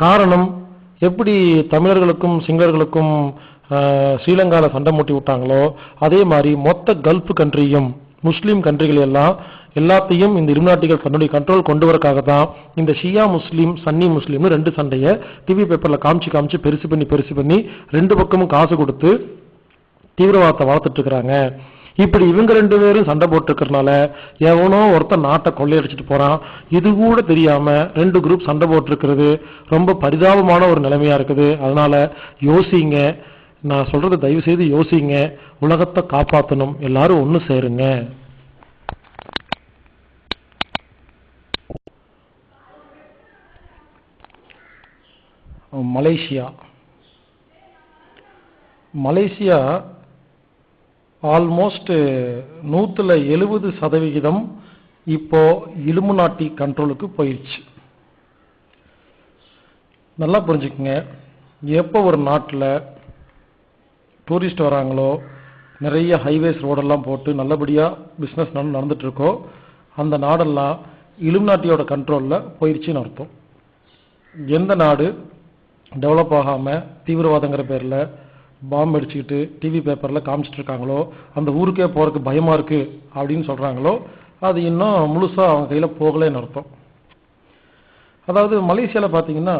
காரணம் எப்படி தமிழர்களுக்கும் சிங்களர்களுக்கும் ஸ்ரீலங்காவில் சண்டை மூட்டி விட்டாங்களோ அதே மாதிரி மொத்த கல்ஃப் கண்ட்ரியும் முஸ்லீம் கண்ட்ரிகள் எல்லாம் எல்லாத்தையும் இந்த இருநாட்டிகள் தன்னுடைய கண்ட்ரோல் கொண்டு வரக்காக தான் இந்த ஷியா முஸ்லீம் சன்னி முஸ்லீம்னு ரெண்டு சண்டையை டிவி பேப்பரில் காமிச்சு காமிச்சு பெருசு பண்ணி பெருசு பண்ணி ரெண்டு பக்கமும் காசு கொடுத்து தீவிரவாதத்தை வளர்த்துட்டு இருக்கிறாங்க. இப்படி இவங்க ரெண்டு பேரும் சண்டை போட்டுருக்கறனால எவனோ ஒருத்தன் நாட்டை கொள்ளையடிச்சிட்டு போறான். இது கூட தெரியாம ரெண்டு குரூப் சண்டை போட்டிருக்கிறது. ரொம்ப பரிதாபமான ஒரு நிலைமையா இருக்குது. அதனால யோசிங்க. நான் சொல்றது தயவு செய்து யோசிங்க. உலகத்தை காப்பாற்றணும் எல்லாரும் ஒன்று சேருங்க. மலேசியா. மலேசியா ஆல்மோஸ்ட் uh, நூற்றில் எழுபது சதவிகிதம் இப்போ இலுமினாட்டி கண்ட்ரோலுக்கு போயிடுச்சு நல்லா புரிஞ்சுக்குங்க. எப்போ ஒரு நாட்டில் டூரிஸ்ட் வராங்களோ நிறைய ஹைவேஸ் ரோடெல்லாம் போட்டு நல்லபடியாக பிஸ்னஸ் நடந்துட்டு நடந்துகிட்ருக்கோ அந்த நாடெல்லாம் இலுமினாட்டியோட கண்ட்ரோலில் போயிடுச்சின்னு அர்த்தம். எந்த நாடு டெவலப் ஆகாமல் தீவிரவாதங்கிற பேரில் பாம்பு அடிச்சுக்கிட்டு டிவி பேப்பரில் காமிச்சிட்டு இருக்காங்களோ அந்த ஊருக்கே போகிறதுக்கு பயமாக இருக்குது அப்படின்னு சொல்கிறாங்களோ அது இன்னும் முழுசாக அவங்க கையில் போகலைன்னு அர்த்தம். அதாவது மலேசியாவில் பார்த்தீங்கன்னா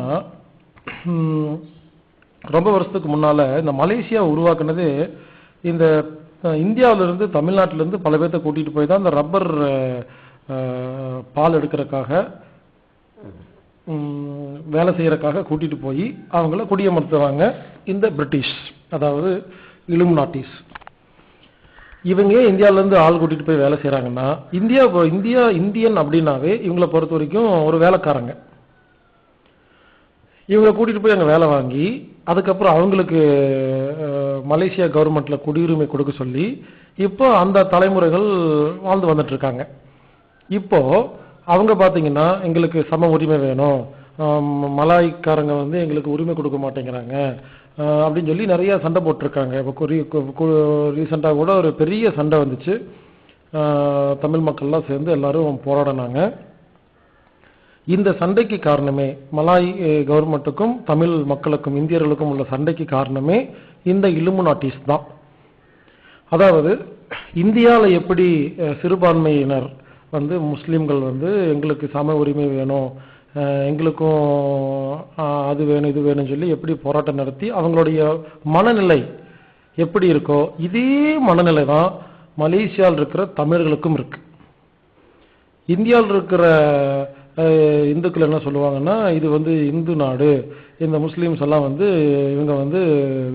ரொம்ப வருஷத்துக்கு முன்னால் இந்த மலேசியா உருவாக்குனது இந்த இந்தியாவிலேருந்து தமிழ்நாட்டிலேருந்து பல பேர்த்த கூட்டிகிட்டு போய் தான் இந்த ரப்பர் பால் எடுக்கிறதுக்காக வேலை செய்கிறக்காக கூட்டிகிட்டு போய் அவங்கள குடியமர்த்துவாங்க இந்த பிரிட்டிஷ். அதாவது இலுமினாட்டிஸ் இவங்க இந்தியாவிலேருந்து ஆள் கூட்டிட்டு போய் வேலை செய்கிறாங்கன்னா இந்தியா இந்தியா இந்தியன் அப்படின்னாவே இவங்களை பொறுத்த வரைக்கும் ஒரு வேலைக்காரங்க. இவங்களை கூட்டிகிட்டு போய் அங்கே வேலை வாங்கி அதுக்கப்புறம் அவங்களுக்கு மலேசியா கவர்மெண்ட்டில் குடியுரிமை கொடுக்க சொல்லி இப்போ அந்த தலைமுறைகள் வாழ்ந்து வந்துட்டு இருக்காங்க இப்போ அவங்க பார்த்தீங்கன்னா எங்களுக்கு சம உரிமை வேணும். மலாய்க்காரங்க வந்து எங்களுக்கு உரிமை கொடுக்க மாட்டேங்கிறாங்க. அப்படின்னு சொல்லி நிறைய சண்டை போட்டிருக்காங்க. இப்போ ரீசெண்டாக கூட ஒரு பெரிய சண்டை வந்துச்சு. தமிழ் மக்கள்லாம் சேர்ந்து எல்லாரும் போராடினாங்க. இந்த சண்டைக்கு காரணமே மலாய் கவர்மெண்ட்டுக்கும் தமிழ் மக்களுக்கும் இந்தியர்களுக்கும் உள்ள சண்டைக்கு காரணமே இந்த இலுமினாட்டிஸ் தான். அதாவது இந்தியாவில் எப்படி சிறுபான்மையினர் வந்து முஸ்லீம்கள் வந்து எங்களுக்கு சம உரிமை வேணும் எங்களுக்கும் அது வேணும் இது வேணும்னு சொல்லி எப்படி போராட்டம் நடத்தி அவங்களுடைய மனநிலை எப்படி இருக்கோ இதே மனநிலை தான் மலேசியாவில் இருக்கிற தமிழர்களுக்கும் இருக்கு. இந்தியாவில் இருக்கிற இந்துக்கள் என்ன சொல்லுவாங்கன்னா இது வந்து இந்து நாடு இந்த முஸ்லீம்ஸ் எல்லாம் வந்து இவங்க வந்து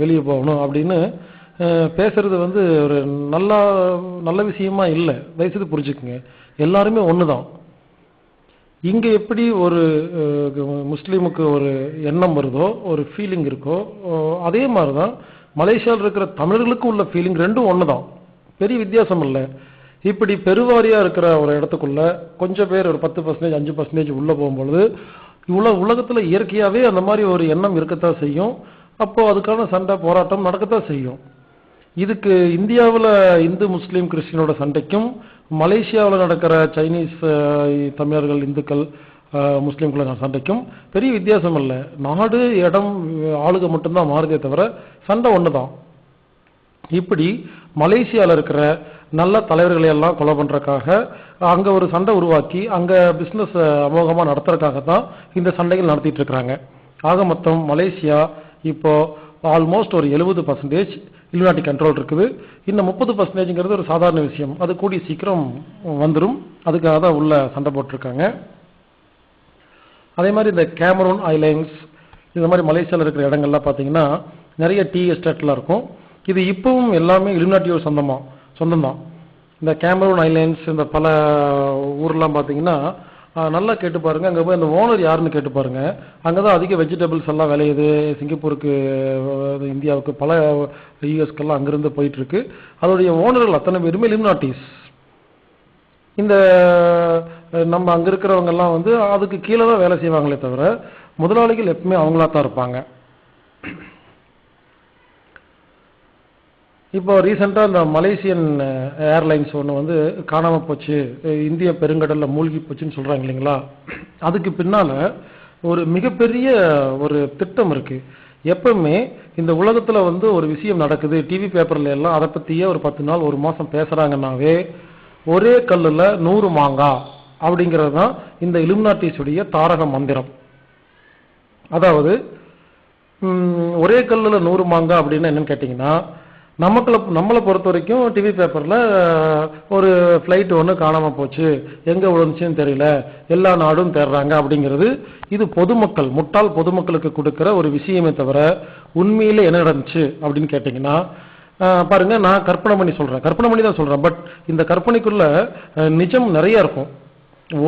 வெளியே போகணும் அப்படின்னு பேசுறது வந்து ஒரு நல்லா நல்ல விஷயமா இல்லை. தயவுசெய்து புரிஞ்சுக்குங்க. எல்லாருமே ஒன்று தான் இங்கே எப்படி ஒரு முஸ்லீமுக்கு ஒரு எண்ணம் வருதோ ஒரு ஃபீலிங் இருக்கோ அதே மாதிரி தான் மலேசியாவில் இருக்கிற தமிழர்களுக்கும் உள்ள ஃபீலிங் ரெண்டும் ஒன்று தான் பெரிய வித்தியாசம் இல்லை. இப்படி பெருவாரியாக இருக்கிற ஒரு இடத்துக்குள்ள கொஞ்சம் பேர் ஒரு பத்து பர்சன்டேஜ் அஞ்சு பர்சன்டேஜ் உள்ளே போகும்பொழுது இவ்வளோ உலகத்தில் இயற்கையாகவே அந்த மாதிரி ஒரு எண்ணம் இருக்கத்தான் செய்யும். அப்போது அதுக்கான சண்டை போராட்டம் நடக்கத்தான் செய்யும். இதுக்கு இந்தியாவில் இந்து முஸ்லீம் கிறிஸ்டினோட சண்டைக்கும் மலேசியாவில் நடக்கிற சைனீஸ் தமிழர்கள் இந்துக்கள் முஸ்லீம்களை நான் சண்டைக்கும் பெரிய வித்தியாசம் இல்லை. நாடு இடம் ஆளுக மட்டும்தான் மாறுதே தவிர சண்டை ஒன்று தான் இப்படி மலேசியாவில் இருக்கிற நல்ல தலைவர்களை எல்லாம் கொலை பண்ணுறக்காக அங்கே ஒரு சண்டை உருவாக்கி அங்கே பிஸ்னஸ் அமோகமாக நடத்துறதுக்காக தான் இந்த சண்டைகள் நடத்திட்டு இருக்கிறாங்க. ஆக மொத்தம் மலேசியா இப்போ ஆல்மோஸ்ட் ஒரு எழுபது பர்சன்டேஜ் இலுநாட்டி கண்ட்ரோல் இருக்குது. இந்த முப்பது பர்சன்டேஜ்ங்கிறது ஒரு சாதாரண விஷயம். அது கூடிய சீக்கிரம் வந்துடும் அதுக்காக தான் உள்ள சண்டை போட்டிருக்காங்க. அதே மாதிரி இந்த கேமரூன் ஐலைன்ஸ் இந்த மாதிரி மலேசியாவில் இருக்கிற இடங்கள்லாம் பார்த்தீங்கன்னா நிறைய டீ எஸ்டேட்லாம் இருக்கும். இது இப்பவும் எல்லாமே இலுநாட்டியோட சொந்தமாக சொந்தம்தான். இந்த கேமரூன் ஐலைன்ஸ் இந்த பல ஊர்லாம் பார்த்தீங்கன்னா நல்லா கேட்டு பாருங்க. அங்கே போய் அந்த ஓனர் யாருன்னு கேட்டு பாருங்கள் அங்கே தான் அதிக வெஜிடபிள்ஸ் எல்லாம் விளையுது. சிங்கப்பூருக்கு இந்தியாவுக்கு பல யூஎஸ்க்கெல்லாம் அங்கேருந்து போயிட்டுருக்கு. அதோடைய ஓனர்கள் அத்தனை பேருமே லிம்னாட்டிஸ் இந்த நம்ம அங்கே இருக்கிறவங்கெல்லாம் வந்து அதுக்கு கீழே தான் வேலை செய்வாங்களே தவிர முதலாளிகள் எப்பவுமே அவங்களா தான் இருப்பாங்க. இப்போ ரீசெண்டாக இந்த மலேசியன் ஏர்லைன்ஸ் ஒன்று வந்து காணாமல் போச்சு. இந்திய பெருங்கடலில் மூழ்கி போச்சுன்னு சொல்கிறாங்க இல்லைங்களா? அதுக்கு பின்னால் ஒரு மிகப்பெரிய ஒரு திட்டம் இருக்குது எப்பவுமே இந்த உலகத்தில் வந்து ஒரு விஷயம் நடக்குது. டிவி பேப்பரில் எல்லாம் அதை பற்றியே ஒரு பத்து நாள் ஒரு மாதம் பேசுகிறாங்கன்னாவே ஒரே கல்லில் நூறு மாங்காய் அப்படிங்கிறது தான் இந்த இலுமினாட்டிஸுடைய தாரக மந்திரம். அதாவது ஒரே கல்லில் நூறு மாங்காய் அப்படின்னு என்னன்னு கேட்டிங்கன்னா நமக்குள்ள நம்மளை பொறுத்த வரைக்கும் டிவி பேப்பரில் ஒரு ஃப்ளைட் ஒன்று காணாமல் போச்சு. எங்கே விழுந்துச்சுன்னு தெரியல. எல்லா நாடும் தேடுறாங்க அப்படிங்கிறது இது பொதுமக்கள் முட்டாள் பொதுமக்களுக்கு கொடுக்குற ஒரு விஷயமே தவிர உண்மையில் என்ன நடந்துச்சு அப்படின்னு கேட்டிங்கன்னா பாருங்கள் பாருங்க நான் கற்பனை பண்ணி சொல்கிறேன் கற்பனை பண்ணி தான் சொல்கிறேன் பட் இந்த கற்பனைக்குள்ள நிஜம் நிறையா இருக்கும்.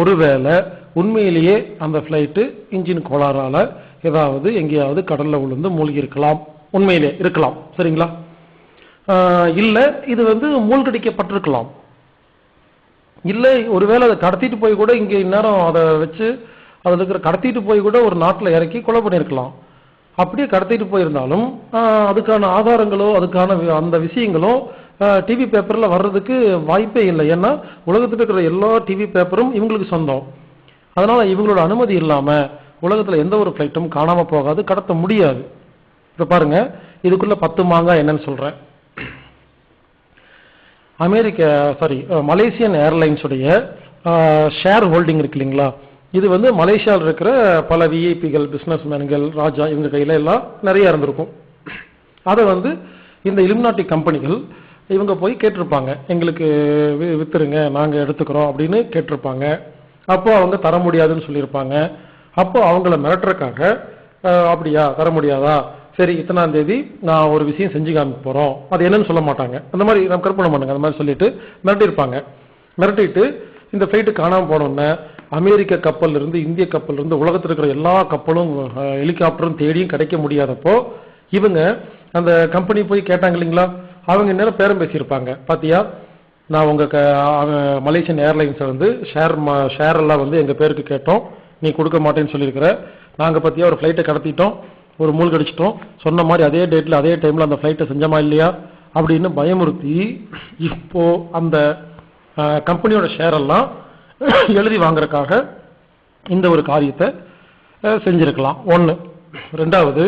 ஒருவேளை உண்மையிலேயே அந்த ஃப்ளைட்டு இன்ஜின் கோளாறால் ஏதாவது எங்கேயாவது கடலில் விழுந்து மூழ்கி இருக்கலாம் உண்மையிலே இருக்கலாம். சரிங்களா? இல்லை இது வந்து மூழ்கடிக்கப்பட்டிருக்கலாம். இல்லை ஒருவேளை அதை கடத்திட்டு போய் கூட இங்கே இந்நேரம் அதை வச்சு அதில் இருக்கிற கடத்திட்டு போய் கூட ஒரு நாட்டில் இறக்கி கொலை பண்ணியிருக்கலாம் அப்படியே கடத்திட்டு போயிருந்தாலும் அதுக்கான ஆதாரங்களோ அதுக்கான வி- அந்த விஷயங்களோ டிவி பேப்பரில் வர்றதுக்கு வாய்ப்பே இல்லை. ஏன்னா உலகத்தில் இருக்கிற எல்லா டிவி பேப்பரும் இவங்களுக்கு சொந்தம். அதனால் இவங்களோட அனுமதி இல்லாமல் உலகத்தில் எந்த ஒரு ஃப்ளைட்டும் காணாமல் போகாது கடத்த முடியாது. இப்போ பாருங்கள் இதுக்குள்ளே பத்து மாங்காய் என்னன்னு சொல்கிறேன் அமெரிக்க சாரி மலேசியன் ஏர்லைன்ஸுடைய ஷேர் ஹோல்டிங் இருக்கு இல்லைங்களா? இது வந்து மலேசியாவில் இருக்கிற பல விஐபிகள் பிஸ்னஸ்மேன்கள் ராஜா இவங்க கையில எல்லாம் நிறைய இருந்திருக்கும். அதை வந்து இந்த இலுமினாட்டி கம்பெனிகள் இவங்க போய் கேட்டிருப்பாங்க. எங்களுக்கு வி- வித்துருங்க நாங்கள் எடுத்துக்கிறோம் அப்படின்னு கேட்டிருப்பாங்க. அப்போ அவங்க தர முடியாதுன்னு சொல்லியிருப்பாங்க. அப்போ அவங்கள மிரட்டுறக்காக அப்படியா தர முடியாதா? சரி இத்தனாம் தேதி நான் ஒரு விஷயம் செஞ்சு காமிக்க போறோம். அது என்னன்னு சொல்ல மாட்டாங்க. அந்த மாதிரி நம்ம கற்பனை பண்ணுங்க அந்த மாதிரி சொல்லிட்டு மிரட்டியிருப்பாங்க. மிரட்டிட்டு இந்த ஃபிளைட்டு காணாம போனோன்னே அமெரிக்க கப்பல் இருந்து இந்திய கப்பல் இருந்து உலகத்தில் இருக்கிற எல்லா கப்பலும் ஹெலிகாப்டரும் தேடியும் கிடைக்க முடியாதப்போ இவங்க அந்த கம்பெனி போய் கேட்டாங்க இல்லைங்களா? அவங்க நேரம் பேரம் பேசியிருப்பாங்க. பாத்தியா? நான் உங்க க- மலேசியன் ஏர்லைன்ஸை வந்து ஷேர் ஷேர் எல்லாம் வந்து எங்க பேருக்கு கேட்டோம். நீ கொடுக்க மாட்டேன்னு சொல்லியிருக்கிற. நாங்க பத்தியா ஒரு ஃப்ளைட்டை கடத்திட்டோம். ஒரு மூழ்கடிச்சிட்டோம் சொன்ன மாதிரி அதே டேட்ல அதே டைம்ல அந்த ஃப்ளைட்டை செஞ்சோமா இல்லையா அப்படின்னு பயமுறுத்தி இப்போ அந்த கம்பெனியோட ஷேர் எல்லாம் எழுதி வாங்குறதுக்காக இந்த ஒரு காரியத்தை செஞ்சிருக்கலாம். ஒன்று ரெண்டாவது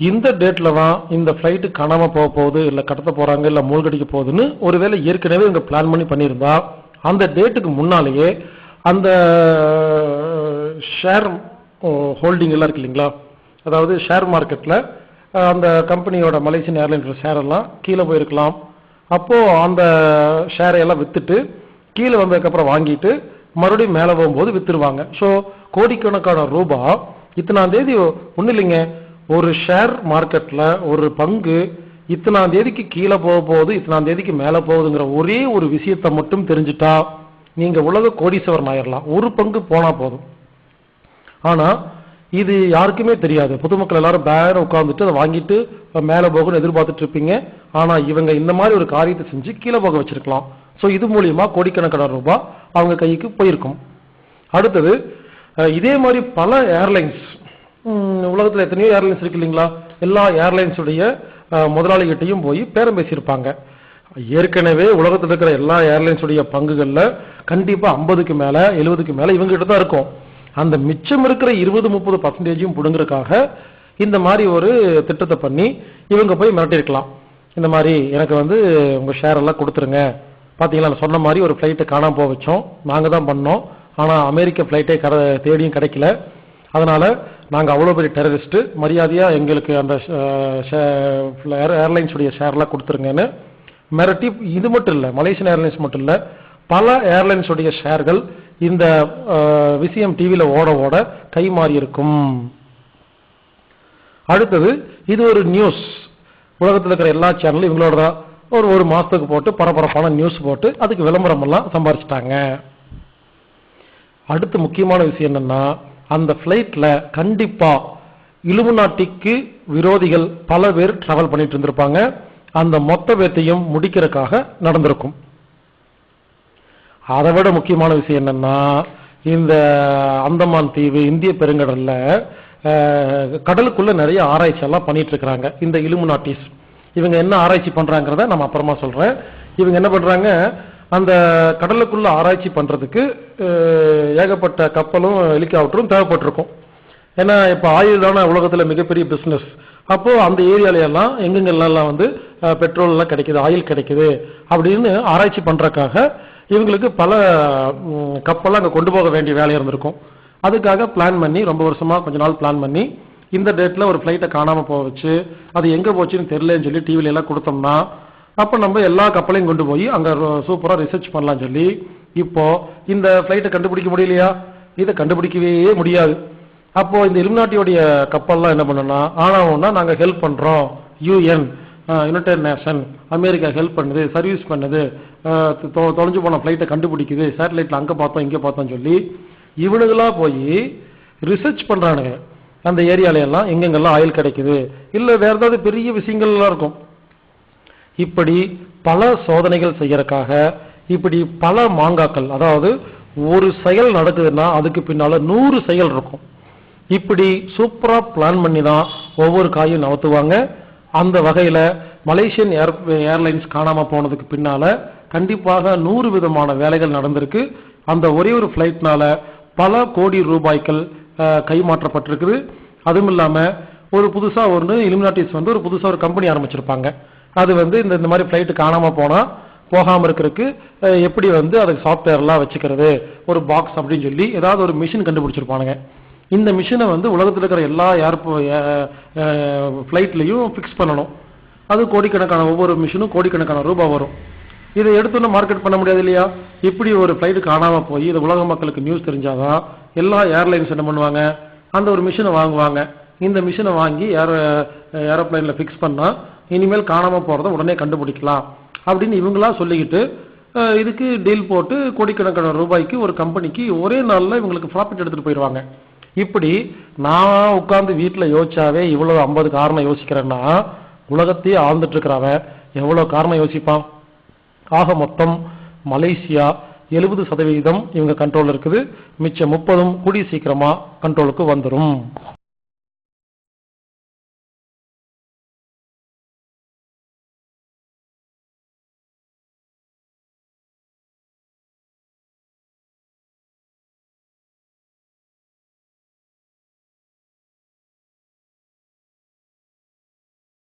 இந்த டேட்ல தான் இந்த ஃப்ளைட்டு காணாம போக போகுது இல்லை கடத்த போறாங்க இல்லை மூழ்கடிக்க போகுதுன்னு ஒருவேளை ஏற்கனவே இவங்க பிளான் பண்ணி பண்ணியிருந்தா அந்த டேட்டுக்கு முன்னாலேயே அந்த ஷேர் ஹோல்டிங் எல்லாம் இருக்கு இல்லைங்களா? அதாவது ஷேர் மார்க்கெட்டில் அந்த கம்பெனியோட மலேசியன் ஏர்லைன்ஸ் ஷேர் எல்லாம் கீழே போயிருக்கலாம். அப்போது அந்த ஷேரை எல்லாம் வித்துட்டு கீழே வந்ததுக்கப்புறம் வாங்கிட்டு மறுபடியும் மேலே போகும்போது வித்துருவாங்க. ஸோ கோடிக்கணக்கான ரூபா இத்தனாம் தேதி ஒன்றும் இல்லைங்க. ஒரு ஷேர் மார்க்கெட்டில் ஒரு பங்கு இத்தனாம் தேதிக்கு கீழே போக போகுது இத்தனாம் தேதிக்கு மேலே போகுதுங்கிற ஒரே ஒரு விஷயத்தை மட்டும் தெரிஞ்சுட்டா நீங்கள் உலக கோடீஸ்வரன் ஆயிரலாம். ஒரு பங்கு போனால் போதும். ஆனா இது யாருக்குமே தெரியாது. பொதுமக்கள் எல்லாரும் பேர உட்கார்ந்துட்டு அதை வாங்கிட்டு மேலே போகணும்னு எதிர்பார்த்துட்டு இருப்பீங்க. ஆனா இவங்க இந்த மாதிரி ஒரு காரியத்தை செஞ்சு கீழே போக வச்சிருக்கலாம். சோ இது மூலியமா கோடிக்கணக்கான ரூபாய் அவங்க கைக்கு போயிருக்கும். அடுத்தது இதே மாதிரி பல ஏர்லைன்ஸ் உலகத்துல எத்தனையோ ஏர்லைன்ஸ் இருக்கு இல்லைங்களா? எல்லா ஏர்லைன்ஸுடைய முதலாளிகிட்டையும் போய் பேரம் பேசியிருப்பாங்க. ஏற்கனவே உலகத்தில் இருக்கிற எல்லா ஏர்லைன்ஸுடைய பங்குகளில் கண்டிப்பாக ஐம்பதுக்கு மேலே எழுபதுக்கு மேலே இவங்ககிட்ட தான் இருக்கும். அந்த மிச்சம் இருக்கிற இருபது முப்பது பர்சன்டேஜையும் பிடுங்குறதுக்காக இந்த மாதிரி ஒரு திட்டத்தை பண்ணி இவங்க போய் மிரட்டிருக்கலாம் இந்த மாதிரி எனக்கு வந்து உங்க ஷேர் எல்லாம் கொடுத்துருங்க. பாத்தீங்களா சொன்ன மாதிரி ஒரு ஃப்ளைட்டை காணாம போக வச்சோம். நாங்க தான் பண்ணோம். ஆனா அமெரிக்க ஃப்ளைட்டே கட தேடியும் கிடைக்கல. அதனால நாங்க அவ்வளவு பெரிய டெரரிஸ்ட் மரியாதையா எங்களுக்கு அந்த ஏர்லைன்ஸுடைய ஷேர் ஷேர்லாம் கொடுத்துருங்கன்னு மிரட்டி இது மட்டும் இல்லை மலேசியன் ஏர்லைன்ஸ் மட்டும் இல்லை பல ஏர்லைன்ஸுடைய ஷேர்கள் இந்த விஷயம் டிவியில ஓட ஓட கை மாறி இருக்கும் அடுத்தது இது ஒரு நியூஸ் உலகத்தில் இருக்கிற எல்லா சேனலும் இவங்களோட தான் ஒரு ஒரு மாசத்துக்கு போட்டு பரபரப்பான நியூஸ் போட்டு அதுக்கு விளம்பரம் எல்லாம் சம்பாரிச்சிட்டாங்க. அடுத்து முக்கியமான விஷயம் என்னன்னா அந்த ஃப்ளைட்ல கண்டிப்பா இலுமினாட்டிக்கு விரோதிகள் பல பேர் டிராவல் பண்ணிட்டு இருந்திருப்பாங்க. அந்த மொத்த பேத்தையும் முடிக்கிறதுக்காக நடந்திருக்கும். அதை விட முக்கியமான விஷயம் என்னன்னா இந்த அந்தமான் தீவு இந்திய பெருங்கடல்ல கடலுக்குள்ள நிறைய ஆராய்ச்சி எல்லாம் பண்ணிட்டு இருக்காங்க இந்த இலுமினாட்டிஸ். இவங்க என்ன ஆராய்ச்சி பண்றாங்கிறத நம்ம அப்புறமா சொல்றேன். இவங்க என்ன பண்றாங்க அந்த கடலுக்குள்ள ஆராய்ச்சி பண்றதுக்கு ஏகப்பட்ட கப்பலும் ஹெலிகாப்டரும் தேவைப்பட்டிருக்கும். ஏன்னா இப்போ ஆயில் தானே உலகத்தில் மிகப்பெரிய பிஸ்னஸ் அப்போ அந்த ஏரியால எல்லாம் எங்கெங்கெல்லாம் வந்து பெட்ரோல் எல்லாம் கிடைக்குது ஆயில் கிடைக்குது அப்படின்னு ஆராய்ச்சி பண்றதுக்காக இவங்களுக்கு பல கப்பெல்லாம் அங்கே கொண்டு போக வேண்டிய வேலை இருந்திருக்கும். அதுக்காக பிளான் பண்ணி ரொம்ப வருஷமாக கொஞ்ச நாள் பிளான் பண்ணி இந்த டேட்டில் ஒரு ஃப்ளைட்டை காணாமல் போக வச்சு அது எங்கே போச்சுன்னு தெரியலன்னு சொல்லி டிவில எல்லாம் கொடுத்தோம்னா அப்போ நம்ம எல்லா கப்பலையும் கொண்டு போய் அங்கே சூப்பராக ரிசர்ச் பண்ணலாம் சொல்லி இப்போ இந்த ஃப்ளைட்டை கண்டுபிடிக்க முடியலையா? இதை கண்டுபிடிக்கவே முடியாது. அப்போ இந்த இலுமினாட்டியோடைய கப்பல்லாம் என்ன பண்ணணும்னா ஆனாவும்னா நாங்கள் ஹெல்ப் பண்றோம் UN united nation America help பண்ணுது சர்வீஸ் பண்ணுது. தொ- தொலைஞ்சு போன ஃப்ளைட்டை கண்டுபிடிக்குது. சேட்டலைட்டில் அங்கே பார்த்தோம் இங்கே பார்த்தோம் சொல்லி இவனுங்களா போய் ரிசர்ச் பண்ணுறானுங்க அந்த ஏரியால எல்லாம் எங்கெங்கெல்லாம் ஆயில் கிடைக்குது. இல்லை வேறு ஏதாவது பெரிய விஷயங்கள்லாம் இருக்கும். இப்படி பல சோதனைகள் செய்யறதுக்காக இப்படி பல மாங்காக்கள் அதாவது ஒரு செயல் நடக்குதுன்னா அதுக்கு பின்னால நூறு செயல் இருக்கும். இப்படி சூப்பராக பிளான் பண்ணி தான் ஒவ்வொரு காயும் நகர்த்துவாங்க. அந்த வகையில் மலேசியன் ஏர் ஏர்லைன்ஸ் காணாமல் போனதுக்கு பின்னால் கண்டிப்பாக நூறு விதமான வேலைகள் நடந்திருக்கு. அந்த ஒரே ஒரு ஃப்ளைட்னால பல கோடி ரூபாய்கள் கைமாற்றப்பட்டிருக்குது. அதுவும் இல்லாமல் ஒரு புதுசாக ஒன்று இலுமினாட்டிஸ் வந்து ஒரு புதுசாக ஒரு கம்பெனி ஆரம்பிச்சிருப்பாங்க. அது வந்து இந்த இந்த மாதிரி ஃப்ளைட்டு காணாமல் போனால் போகாமல் இருக்கிறதுக்கு எப்படி வந்து அதுக்கு சாஃப்ட்வேர்லாம் வச்சுக்கிறது ஒரு பாக்ஸ் அப்படின்னு சொல்லி ஏதாவது ஒரு மிஷின் கண்டுபிடிச்சிருப்பானுங்க. இந்த மிஷினை வந்து உலகத்தில் இருக்கிற எல்லா ஏர்போ ஃப்ளைட்லையும் ஃபிக்ஸ் பண்ணணும். அது கோடிக்கணக்கான ஒவ்வொரு மிஷினும் கோடிக்கணக்கான ரூபாய் வரும். இதை எடுத்தோன்னே மார்க்கெட் பண்ண முடியாது இல்லையா? இப்படி ஒரு ஃப்ளைட்டு காணாமல் போய் இது உலக மக்களுக்கு நியூஸ் தெரிஞ்சாதான் எல்லா ஏர்லைன்ஸ் என்ன பண்ணுவாங்க? அந்த ஒரு மிஷினை வாங்குவாங்க. இந்த மிஷினை வாங்கி ஏர் ஏரோப்ளைனில் ஃபிக்ஸ் பண்ணால் இனிமேல் காணாமல் போகிறத உடனே கண்டுபிடிக்கலாம். அப்படின்னு இவங்களா சொல்லிக்கிட்டு இதுக்கு டீல் போட்டு கோடிக்கணக்கான ரூபாய்க்கு ஒரு கம்பெனிக்கு ஒரே நாளில் இவங்களுக்கு ப்ராஃபிட் எடுத்துகிட்டு போயிடுவாங்க இப்படி நான் உட்காந்து வீட்டில் யோசிச்சாவே இவ்வளவு ஐம்பது காரணம் யோசிக்கிறேன்னா உலகத்தையே ஆழ்ந்துட்டு இருக்கிறவன் எவ்வளவு காரணம் யோசிப்பான்? ஆக மொத்தம் மலேசியா எழுபது சதவீதம் இவங்க கண்ட்ரோல் இருக்குது. மிச்சம் முப்பதும் கூடிய சீக்கிரமா கண்ட்ரோலுக்கு வந்துடும்